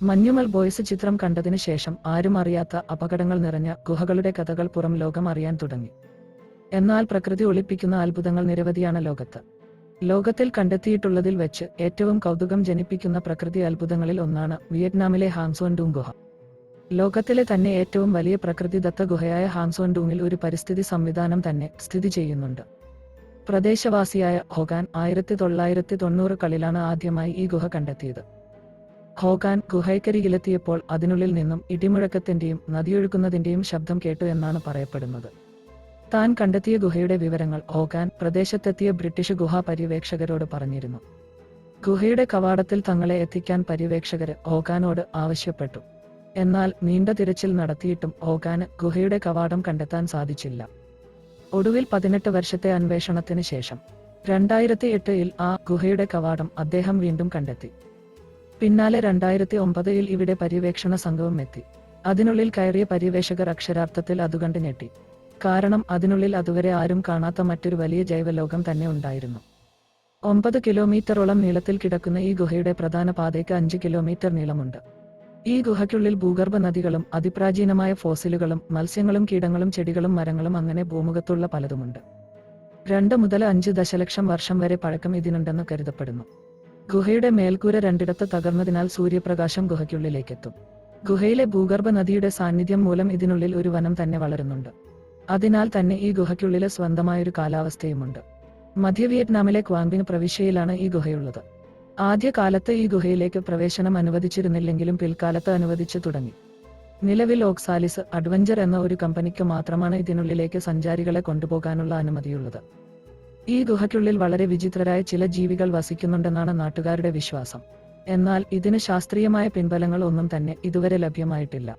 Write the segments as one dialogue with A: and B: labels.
A: Manjummel boys ചിത്രം കണ്ടതിന് ശേഷം ആരും അറിയാത്ത അപകടങ്ങൾ നിറഞ്ഞ ഗുഹകളുടെ കഥകൾ പുറം ലോകം അറിയാൻ തുടങ്ങി. എന്നാൽ പ്രകൃതി ഒളിപ്പിക്കുന്ന അത്ഭുതങ്ങൾ നിരവധിയാണ് ലോകത്ത്. ലോകത്തിൽ കണ്ടെത്തിയിട്ടുള്ളതിൽ വെച്ച് ഏറ്റവും കൗതുകം ജനിപ്പിക്കുന്ന പ്രകൃതി അത്ഭുതങ്ങളിൽ ഒന്നാണ് വിയറ്റ്നാമിലെ ഹാങ്സോൻഡൂങ് ഗുഹ. ലോകത്തിലെ തന്നെ ഏറ്റവും വലിയ പ്രകൃതിദത്ത ഗുഹയായ ഹാങ്സോൻഡൂങ്ങിൽ ഒരു പരിസ്ഥിതി സംവിധാനം തന്നെ സ്ഥിതി ചെയ്യുന്നുണ്ട്. പ്രദേശവാസിയായ ഹൊഗാൻ ആയിരത്തി തൊള്ളായിരത്തി തൊണ്ണൂറുകളിലാണ് ആദ്യമായി ഈ ഗുഹ കണ്ടെത്തിയത്. ഹോഗാൻ ഗുഹയ്ക്കരികിലെത്തിയപ്പോൾ അതിനുള്ളിൽ നിന്നും ഇടിമുഴക്കത്തിന്റെയും നദിയൊഴുക്കുന്നതിന്റെയും ശബ്ദം കേട്ടു എന്നാണ് പറയപ്പെടുന്നത്. താൻ കണ്ടെത്തിയ ഗുഹയുടെ വിവരങ്ങൾ ഹോഗാൻ പ്രദേശത്തെത്തിയ ബ്രിട്ടീഷ് ഗുഹാ പര്യവേക്ഷകരോട് പറഞ്ഞിരുന്നു. ഗുഹയുടെ കവാടത്തിൽ തങ്ങളെ എത്തിക്കാൻ പര്യവേക്ഷകര് ഹോഗാനോട് ആവശ്യപ്പെട്ടു. എന്നാൽ നീണ്ട തിരച്ചിൽ നടത്തിയിട്ടും ഹോഗാന് ഗുഹയുടെ കവാടം കണ്ടെത്താൻ സാധിച്ചില്ല. ഒടുവിൽ പതിനെട്ട് വർഷത്തെ അന്വേഷണത്തിന് ശേഷം രണ്ടായിരത്തി എട്ടിൽ ആ ഗുഹയുടെ കവാടം അദ്ദേഹം വീണ്ടും കണ്ടെത്തി. പിന്നാലെ രണ്ടായിരത്തി ഒമ്പതിൽ ഇവിടെ പര്യവേക്ഷണ സംഘവും എത്തി. അതിനുള്ളിൽ കയറിയ പര്യവേഷകർ അക്ഷരാർത്ഥത്തിൽ അതുകണ്ട് ഞെട്ടി. കാരണം അതിനുള്ളിൽ അതുവരെ ആരും കാണാത്ത മറ്റൊരു വലിയ ജൈവലോകം തന്നെ ഉണ്ടായിരുന്നു. ഒമ്പത് കിലോമീറ്ററോളം നീളത്തിൽ കിടക്കുന്ന ഈ ഗുഹയുടെ പ്രധാന പാതയ്ക്ക് അഞ്ച് കിലോമീറ്റർ നീളമുണ്ട്. ഈ ഗുഹയ്ക്കുള്ളിൽ ഭൂഗർഭ നദികളും അതിപ്രാചീനമായ ഫോസിലുകളും മത്സ്യങ്ങളും കീടങ്ങളും ചെടികളും മരങ്ങളും അങ്ങനെ ഭൂമുഖത്തുള്ള പലതുമുണ്ട്. രണ്ട് മുതൽ അഞ്ച് ദശലക്ഷം വർഷം വരെ പഴക്കം ഇതിനുണ്ടെന്ന് കരുതപ്പെടുന്നു. ഗുഹയുടെ മേൽക്കൂര രണ്ടിടത്ത് തകർന്നതിനാൽ സൂര്യപ്രകാശം ഗുഹയ്ക്കുള്ളിലേക്കെത്തും. ഗുഹയിലെ ഭൂഗർഭ നദിയുടെ സാന്നിധ്യം മൂലം ഇതിനുള്ളിൽ ഒരു വനം തന്നെ വളരുന്നുണ്ട്. അതിനാൽ തന്നെ ഈ ഗുഹയ്ക്കുള്ളിലെ സ്വന്തമായൊരു കാലാവസ്ഥയുമുണ്ട്. മധ്യ വിയറ്റ്നാമിലെ ക്വാങ്ബിങ് പ്രവിശ്യയിലാണ് ഈ ഗുഹയുള്ളത്. ആദ്യകാലത്ത് ഈ ഗുഹയിലേക്ക് പ്രവേശനം അനുവദിച്ചിരുന്നില്ലെങ്കിലും പിൽക്കാലത്ത് അനുവദിച്ചു തുടങ്ങി. നിലവിൽ ഓക്സാലിസ് അഡ്വഞ്ചർ എന്ന ഒരു കമ്പനിക്ക് മാത്രമാണ് ഇതിനുള്ളിലേക്ക് സഞ്ചാരികളെ കൊണ്ടുപോകാനുള്ള അനുമതിയുള്ളത്. ഈ ഗുഹയ്ക്കുള്ളിൽ വളരെ വിചിത്രരായ ചില ജീവികൾ വസിക്കുന്നുണ്ടെന്നാണ് നാട്ടുകാരുടെ വിശ്വാസം. എന്നാൽ ഇതിന് ശാസ്ത്രീയമായ പിൻബലങ്ങൾ ഒന്നും തന്നെ ഇതുവരെ ലഭ്യമായിട്ടില്ല.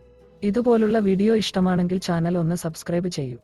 A: ഇതുപോലുള്ള വീഡിയോ ഇഷ്ടമാണെങ്കിൽ ചാനൽ ഒന്ന് സബ്സ്ക്രൈബ് ചെയ്യൂ.